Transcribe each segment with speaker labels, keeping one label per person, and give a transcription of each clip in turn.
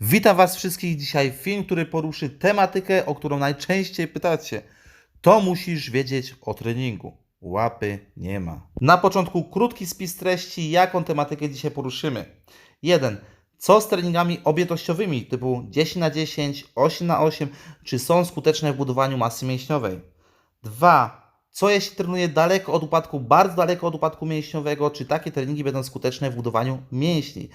Speaker 1: Witam Was wszystkich dzisiaj. Film, który poruszy tematykę, o którą najczęściej pytacie. To musisz wiedzieć o treningu. Łapy nie ma. Na początku krótki spis treści, jaką tematykę dzisiaj poruszymy. 1. Co z treningami objętościowymi typu 10 na 10, 8 na 8, czy są skuteczne w budowaniu masy mięśniowej? 2. Co jeśli trenuję daleko od upadku, bardzo daleko od upadku mięśniowego, czy takie treningi będą skuteczne w budowaniu mięśni?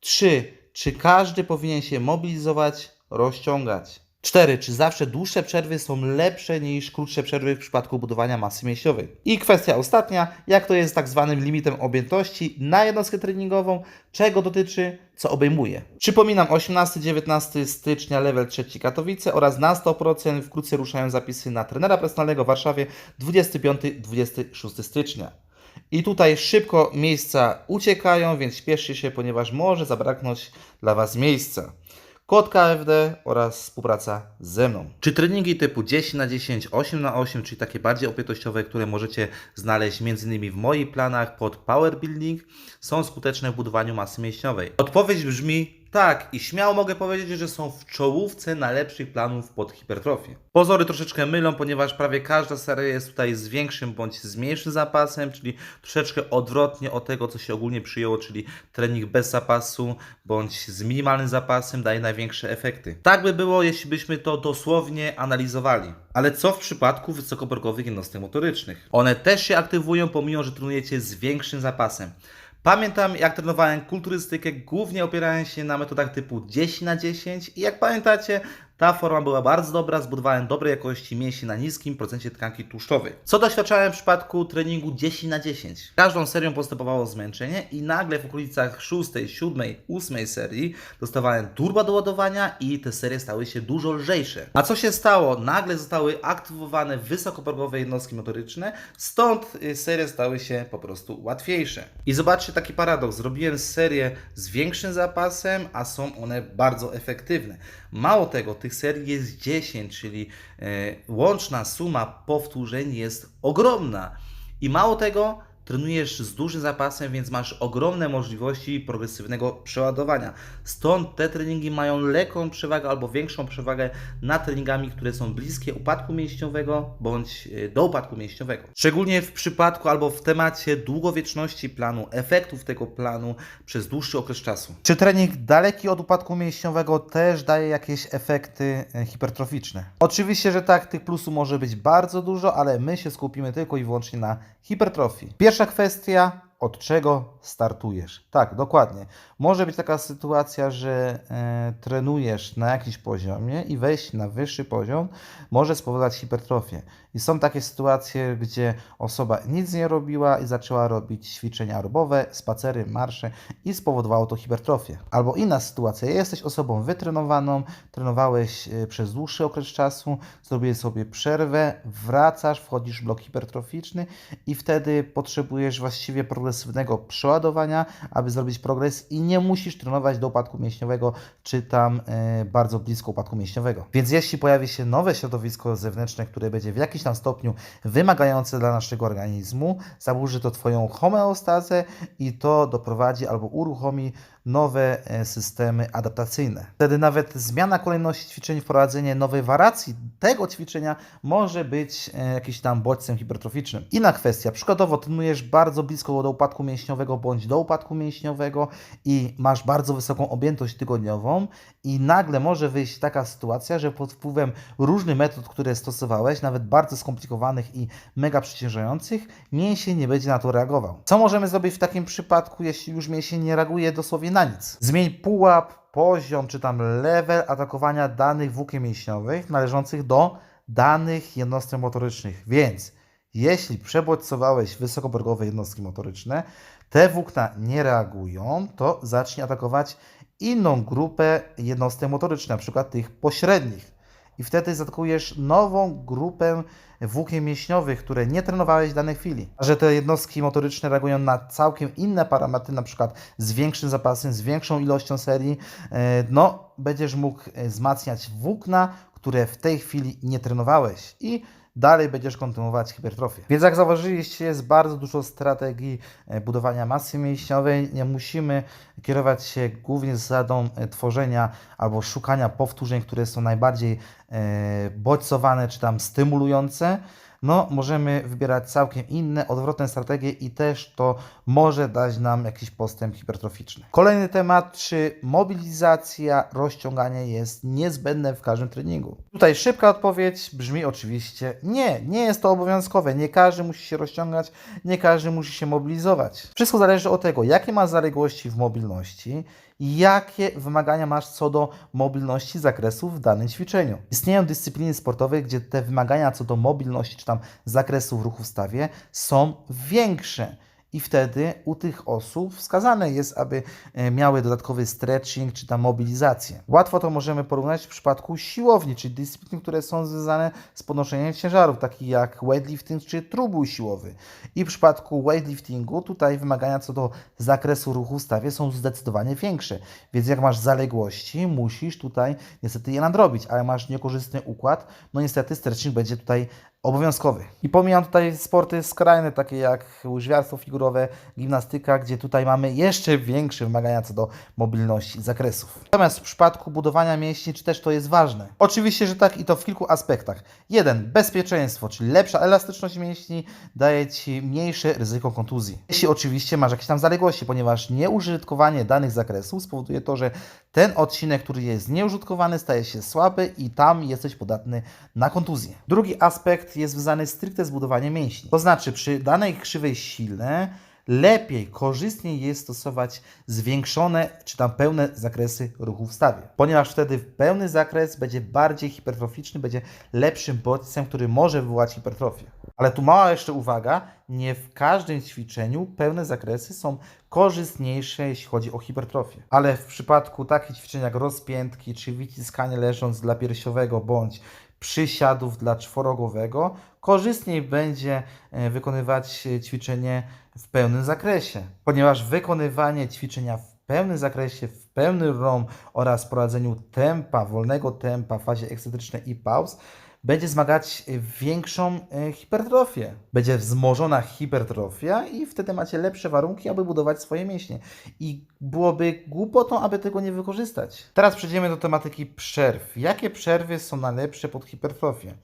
Speaker 1: 3. Czy każdy powinien się mobilizować, rozciągać? 4. Czy zawsze dłuższe przerwy są lepsze niż krótsze przerwy w przypadku budowania masy mięśniowej? I kwestia ostatnia, jak to jest z tak zwanym limitem objętości na jednostkę treningową, czego dotyczy, co obejmuje. Przypominam, 18-19 stycznia, level 3 Katowice oraz na 100% wkrótce ruszają zapisy na trenera personalnego w Warszawie 25-26 stycznia. I tutaj szybko miejsca uciekają, więc śpieszcie się, ponieważ może zabraknąć dla Was miejsca. Kod KFD oraz współpraca ze mną. Czy treningi typu 10 na 10, 8 na 8, czyli takie bardziej objętościowe, które możecie znaleźć m.in. w moich planach pod Power Building, są skuteczne w budowaniu masy mięśniowej? Odpowiedź brzmi tak i śmiało mogę powiedzieć, że są w czołówce najlepszych planów pod hipertrofię. Pozory troszeczkę mylą, ponieważ prawie każda seria jest tutaj z większym bądź z mniejszym zapasem, czyli troszeczkę odwrotnie od tego, co się ogólnie przyjęło, czyli trening bez zapasu bądź z minimalnym zapasem daje największe efekty. Tak by było, jeśli byśmy to dosłownie analizowali. Ale co w przypadku wysokoprogowych jednostek motorycznych? One też się aktywują, pomimo że trenujecie z większym zapasem. Pamiętam, jak trenowałem kulturystykę, głównie opierałem się na metodach typu 10 na 10 i jak pamiętacie, ta forma była bardzo dobra, zbudowałem dobrej jakości mięsień na niskim procencie tkanki tłuszczowej. Co doświadczałem w przypadku treningu 10 na 10? Każdą serią postępowało zmęczenie i nagle w okolicach 6, 7, 8 serii dostawałem turbo do ładowania i te serie stały się dużo lżejsze. A co się stało? Nagle zostały aktywowane wysokoprogowe jednostki motoryczne, stąd y, serie stały się po prostu łatwiejsze. I zobaczcie taki paradoks. Zrobiłem serię z większym zapasem, a są one bardzo efektywne. Mało tego, tych serii jest 10, czyli e, łączna suma powtórzeń jest ogromna. I mało tego, trenujesz z dużym zapasem, więc masz ogromne możliwości progresywnego przeładowania. Stąd te treningi mają lekką przewagę albo większą przewagę nad treningami, które są bliskie upadku mięśniowego bądź e, do upadku mięśniowego. Szczególnie w przypadku albo w temacie długowieczności planu, efektów tego planu przez dłuższy okres czasu. Czy trening daleki od upadku mięśniowego też daje jakieś efekty e, hipertroficzne? Oczywiście, że tak, tych plusów może być bardzo dużo, ale my się skupimy tylko i wyłącznie na hipertrofii. Pierwsza kwestia, od czego startujesz? Tak, dokładnie. Może być taka sytuacja, że e, trenujesz na jakimś poziomie i wejść na wyższy poziom może spowodować hipertrofię. I są takie sytuacje, gdzie osoba nic nie robiła i zaczęła robić ćwiczenia aerobowe, spacery, marsze i spowodowało to hipertrofię. Albo inna sytuacja, jesteś osobą wytrenowaną, trenowałeś e, przez dłuższy okres czasu, zrobiłeś sobie przerwę, wracasz, wchodzisz w blok hipertroficzny i wtedy potrzebujesz właściwie progresywnego przeładowania, aby zrobić progres i nie musisz trenować do upadku mięśniowego, czy tam e, bardzo blisko upadku mięśniowego. Więc jeśli pojawi się nowe środowisko zewnętrzne, które będzie w jakimś tam stopniu wymagające dla naszego organizmu, zaburzy to Twoją homeostazę i to doprowadzi albo uruchomi nowe e, systemy adaptacyjne. Wtedy nawet zmiana kolejności ćwiczeń, wprowadzenie nowej wariacji tego ćwiczenia może być e, jakimś tam bodźcem hipertroficznym. Inna kwestia, przykładowo trenujesz bardzo blisko do upadku mięśniowego bądź do upadku mięśniowego i masz bardzo wysoką objętość tygodniową i nagle może wyjść taka sytuacja, że pod wpływem różnych metod, które stosowałeś, nawet bardzo skomplikowanych i mega przeciążających, mięsień nie będzie na to reagował. Co możemy zrobić w takim przypadku, jeśli już mięsień nie reaguje dosłownie na nic? Zmień pułap, poziom czy tam level atakowania danych włókien mięśniowych należących do danych jednostek motorycznych. Więc jeśli przebodźcowałeś wysokoprogowe jednostki motoryczne, te włókna nie reagują, to zacznij atakować inną grupę jednostek motorycznych, na przykład tych pośrednich. I wtedy zaatakujesz nową grupę włókien mięśniowych, które nie trenowałeś w danej chwili. A że te jednostki motoryczne reagują na całkiem inne parametry, na przykład z większym zapasem, z większą ilością serii, e, no będziesz mógł e, wzmacniać włókna, które w tej chwili nie trenowałeś i dalej będziesz kontynuować hipertrofię. Więc jak zauważyliście, jest bardzo dużo strategii e, budowania masy mięśniowej. Nie musimy kierować się głównie zasadą e, tworzenia albo szukania powtórzeń, które są najbardziej e, bodźcowane czy tam stymulujące. No, możemy wybierać całkiem inne, odwrotne strategie i też to może dać nam jakiś postęp hipertroficzny. Kolejny temat, czy mobilizacja, rozciąganie jest niezbędne w każdym treningu? Tutaj szybka odpowiedź brzmi oczywiście nie, nie jest to obowiązkowe. Nie każdy musi się rozciągać, nie każdy musi się mobilizować. Wszystko zależy od tego, jakie masz zaległości w mobilności, jakie wymagania masz co do mobilności zakresów w danym ćwiczeniu. Istnieją dyscypliny sportowe, gdzie te wymagania co do mobilności tam zakresów ruchu w stawie są większe. I wtedy u tych osób wskazane jest, aby e, miały dodatkowy stretching czy tam mobilizację. Łatwo to możemy porównać w przypadku siłowni, czyli dyscyplin, które są związane z podnoszeniem ciężarów, takich jak weightlifting czy trójbój siłowy. I w przypadku weightliftingu tutaj wymagania co do zakresu ruchu w stawie są zdecydowanie większe. Więc jak masz zaległości, musisz tutaj niestety je nadrobić, a jak masz niekorzystny układ, no niestety stretching będzie tutaj obowiązkowy. I pomijam tutaj sporty skrajne, takie jak łyżwiarstwo figurowe, gimnastyka, gdzie tutaj mamy jeszcze większe wymagania co do mobilności zakresów. Natomiast w przypadku budowania mięśni, czy też to jest ważne? Oczywiście, że tak i to w kilku aspektach. Jeden, bezpieczeństwo, czyli lepsza elastyczność mięśni daje Ci mniejsze ryzyko kontuzji. Jeśli oczywiście masz jakieś tam zaległości, ponieważ nieużytkowanie danych zakresów spowoduje to, że ten odcinek, który jest nieużytkowany, staje się słaby i tam jesteś podatny na kontuzję. Drugi aspekt jest związany stricte z budowaniem mięśni. To znaczy, przy danej krzywej sile lepiej, korzystniej jest stosować zwiększone czy tam pełne zakresy ruchu w stawie, ponieważ wtedy pełny zakres będzie bardziej hipertroficzny, będzie lepszym bodźcem, który może wywołać hipertrofię. Ale tu mała jeszcze uwaga, nie w każdym ćwiczeniu pełne zakresy są korzystniejsze, jeśli chodzi o hipertrofię. Ale w przypadku takich ćwiczeń jak rozpiętki czy wyciskanie leżąc dla piersiowego bądź przysiadów dla czworogowego, korzystniej będzie e, wykonywać e, ćwiczenie w pełnym zakresie, ponieważ wykonywanie ćwiczenia w pełnym zakresie, w pełnym ROM oraz prowadzeniu tempa, wolnego tempa w fazie ekscentrycznej i pauz będzie zmagać e, większą e, hipertrofię. Będzie wzmożona hipertrofia i wtedy macie lepsze warunki, aby budować swoje mięśnie. I byłoby głupotą, aby tego nie wykorzystać. Teraz przejdziemy do tematyki przerw. Jakie przerwy są najlepsze pod hipertrofię?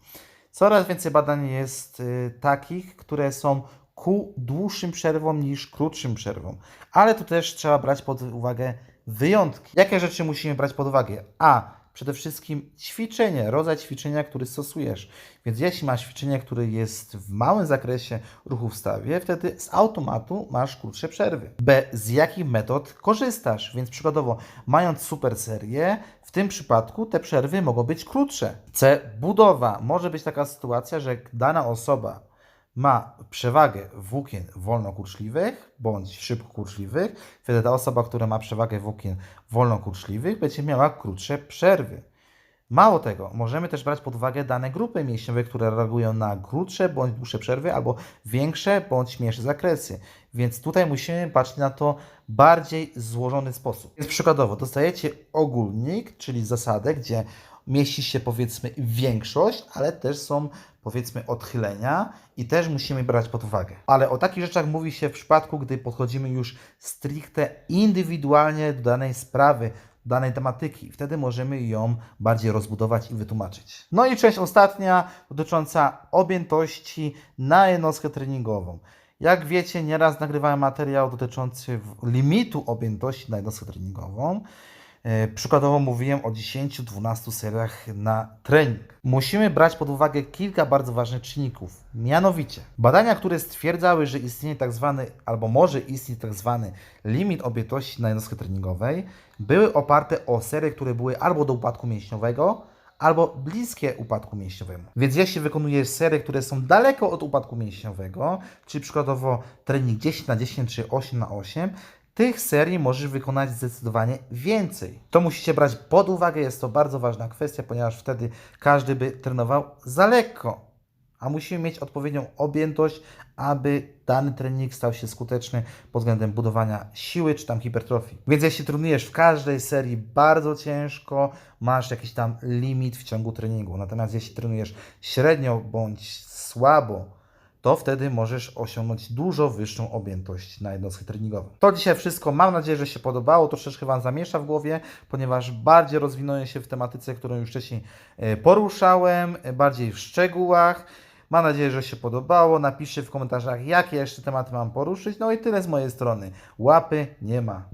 Speaker 1: Coraz więcej badań jest y, takich, które są ku dłuższym przerwom niż krótszym przerwom. Ale tu też trzeba brać pod uwagę wyjątki. Jakie rzeczy musimy brać pod uwagę? A. Przede wszystkim ćwiczenie, rodzaj ćwiczenia, który stosujesz. Więc jeśli masz ćwiczenie, które jest w małym zakresie ruchu w stawie, wtedy z automatu masz krótsze przerwy. B. Z jakich metod korzystasz? Więc przykładowo, mając super serię, w tym przypadku te przerwy mogą być krótsze. C. Budowa. Może być taka sytuacja, że dana osoba ma przewagę włókien wolnokurczliwych bądź szybkokurczliwych, wtedy ta osoba, która ma przewagę włókien wolnokurczliwych, będzie miała krótsze przerwy. Mało tego, możemy też brać pod uwagę dane grupy mięśniowe, które reagują na krótsze bądź dłuższe przerwy albo większe bądź mniejsze zakresy. Więc tutaj musimy patrzeć na to bardziej złożony sposób. Więc przykładowo dostajecie ogólnik, czyli zasadę, gdzie mieści się powiedzmy większość, ale też są powiedzmy odchylenia i też musimy brać pod uwagę. Ale o takich rzeczach mówi się w przypadku, gdy podchodzimy już stricte indywidualnie do danej sprawy, danej tematyki. Wtedy możemy ją bardziej rozbudować i wytłumaczyć. No i część ostatnia dotycząca objętości na jednostkę treningową. Jak wiecie, nieraz nagrywałem materiał dotyczący limitu objętości na jednostkę treningową. E, Przykładowo mówiłem o 10-12 seriach na trening. Musimy brać pod uwagę kilka bardzo ważnych czynników. Mianowicie, badania, które stwierdzały, że istnieje tak zwany, albo może istnieć tak zwany limit objętości na jednostkę treningowej, były oparte o serie, które były albo do upadku mięśniowego, albo bliskie upadku mięśniowemu. Więc jeśli wykonujesz serie, które są daleko od upadku mięśniowego, czyli przykładowo trening 10 na 10 czy 8 na 8, tych serii możesz wykonać zdecydowanie więcej. To musicie brać pod uwagę, jest to bardzo ważna kwestia, ponieważ wtedy każdy by trenował za lekko. a musimy mieć odpowiednią objętość, aby dany trening stał się skuteczny pod względem budowania siły czy tam hipertrofii. Więc jeśli trenujesz w każdej serii bardzo ciężko, masz jakiś tam limit w ciągu treningu. Natomiast jeśli trenujesz średnio bądź słabo, to wtedy możesz osiągnąć dużo wyższą objętość na jednostkę treningową. To dzisiaj wszystko. Mam nadzieję, że się podobało. Troszeczkę Wam zamiesza w głowie, ponieważ bardziej rozwinąłem się w tematyce, którą już wcześniej e, poruszałem, e, bardziej w szczegółach. Mam nadzieję, że się podobało. Napiszcie w komentarzach, jakie jeszcze tematy mam poruszyć. No i tyle z mojej strony. Łapy nie ma.